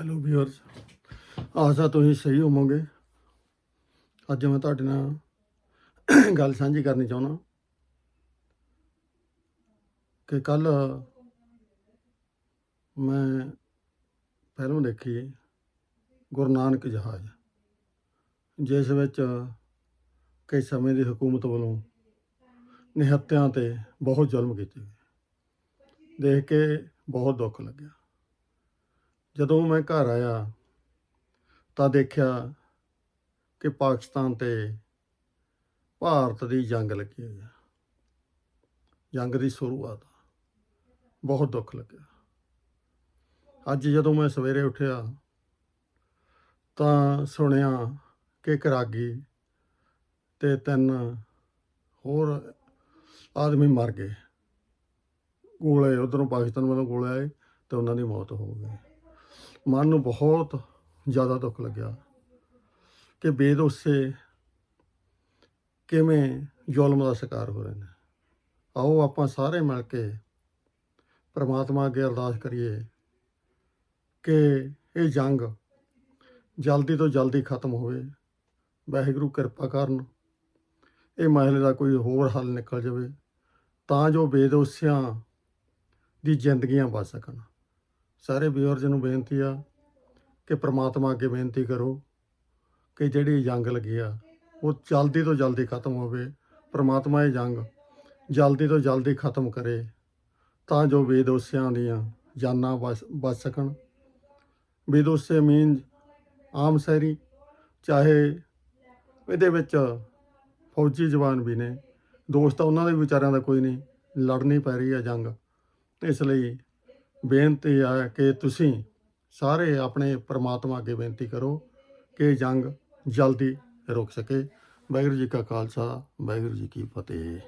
Hello viewers ਆਸਾ ਤੁਸੀਂ ਸਹੀ ਹੋਵੋਗੇ। ਅੱਜ ਮੈਂ ਤੁਹਾਡੇ ਨਾਲ ਗੱਲ ਸਾਂਝੀ ਕਰਨੀ ਚਾਹੁੰਦਾ। ਕਿ ਕੱਲ ਮੈਂ ਫਿਲਮ ਦੇਖੀ ਗੁਰੂ ਨਾਨਕ ਜਹਾਜ਼। ਜਿਸ ਵਿੱਚ ਕਈ ਸਮੇਂ ਦੀ ਹਕੂਮਤ ਵੱਲੋਂ ਨਿਹੱਤਿਆਂ ਤੇ ਬਹੁਤ ਜ਼ੁਲਮ ਕੀਤੇ ਗਏ। ਦੇਖ ਕੇ ਬਹੁਤ ਦੁੱਖ ਲੱਗਿਆ। ਜਦੋਂ ਮੈਂ ਘਰ ਆਇਆ ਤਾਂ ਦੇਖਿਆ ਕਿ ਪਾਕਿਸਤਾਨ ਤੇ ਭਾਰਤ ਦੀ ਜੰਗ ਲੱਗੀ ਹੋਈ ਹੈ ਜੰਗ ਦੀ ਸ਼ੁਰੂਆਤ ਬਹੁਤ ਦੁੱਖ ਲੱਗਿਆ। ਅੱਜ ਜਦੋਂ ਮੈਂ ਸਵੇਰੇ ਉੱਠਿਆ ਤਾਂ ਸੁਣਿਆ ਕਿ ਕਰਾਗੀ ਤੇ ਤਿੰਨ ਹੋਰ ਆਦਮੀ ਮਰ ਗਏ। ਗੋਲੇ ਉਧਰੋਂ ਪਾਕਿਸਤਾਨ ਵੱਲੋਂ ਗੋਲੇ ਆਏ ਤੇ ਉਹਨਾਂ ਦੀ ਮੌਤ ਹੋ ਗਈ। ਮਨ ਨੂੰ ਬਹੁਤ ਜ਼ਿਆਦਾ ਦੁੱਖ ਲੱਗਿਆ ਕਿ ਬੇਦੋਸੇ ਕਿਵੇਂ ਜ਼ੁਲਮ ਦਾ ਸ਼ਿਕਾਰ ਹੋ ਰਹੇ ਨੇ। ਆਓ ਆਪਾਂ ਸਾਰੇ ਮਿਲ ਕੇ ਪ੍ਰਮਾਤਮਾ ਅੱਗੇ ਅਰਦਾਸ ਕਰੀਏ ਕਿ ਇਹ ਜੰਗ ਜਲਦੀ ਤੋਂ ਜਲਦੀ ਖਤਮ ਹੋਵੇ। ਵਾਹਿਗੁਰੂ ਕਿਰਪਾ ਕਰਨ ਇਹ ਮਸਲੇ ਦਾ ਕੋਈ ਹੋਰ ਹੱਲ ਨਿਕਲ ਜਾਵੇ ਤਾਂ ਜੋ ਬੇਦੋਸਿਆਂ ਦੀ ਜ਼ਿੰਦਗੀਆਂ ਬਚ ਸਕਣ। ਸਾਰੇ ਵਿਊਅਰਜ਼ ਨੂੰ ਬੇਨਤੀ ਆ ਕਿ ਪ੍ਰਮਾਤਮਾ ਅੱਗੇ ਬੇਨਤੀ ਕਰੋ ਕਿ ਜਿਹੜੀ ਜੰਗ ਲੱਗੀ ਆ, ਉਹ ਜਲਦੀ ਤੋਂ ਜਲਦੀ ਖਤਮ ਹੋਵੇ, ਪ੍ਰਮਾਤਮਾ ਇਹ ਜੰਗ ਜਲਦੀ ਤੋਂ ਜਲਦੀ ਖਤਮ ਕਰੇ, ਤਾਂ ਜੋ ਬੇਦੋਸਿਆਂ ਦੀਆਂ ਜਾਨਾਂ ਬਚ ਬਚ ਸਕਣ। ਬੇਦੋਸੇ ਮੀਨ ਆਮ ਸ਼ਹਿਰੀ, ਚਾਹੇ ਇਹਦੇ ਵਿੱਚ ਫੌਜੀ ਜਵਾਨ ਵੀ ਨੇ, ਦੋਸਤ ਤਾਂ ਉਹਨਾਂ ਦੇ ਵਿਚਾਰਿਆਂ ਦਾ ਕੋਈ ਨਹੀਂ, ਲੜਨੀ ਪੈ ਰਹੀ ਆ ਜੰਗ। ਇਸ ਲਈ ਬੇਨਤੀ ਹੈ ਕਿ ਤੁਸੀਂ ਸਾਰੇ ਆਪਣੇ ਪ੍ਰਮਾਤਮਾ ਅੱਗੇ ਬੇਨਤੀ ਕਰੋ ਕਿ ਜੰਗ ਜਲਦੀ ਰੁਕ ਸਕੇ। ਵਾਹਿਗੁਰੂ ਜੀ ਕਾ ਖਾਲਸਾ, ਵਾਹਿਗੁਰੂ ਜੀ ਕੀ ਫਤਿਹ।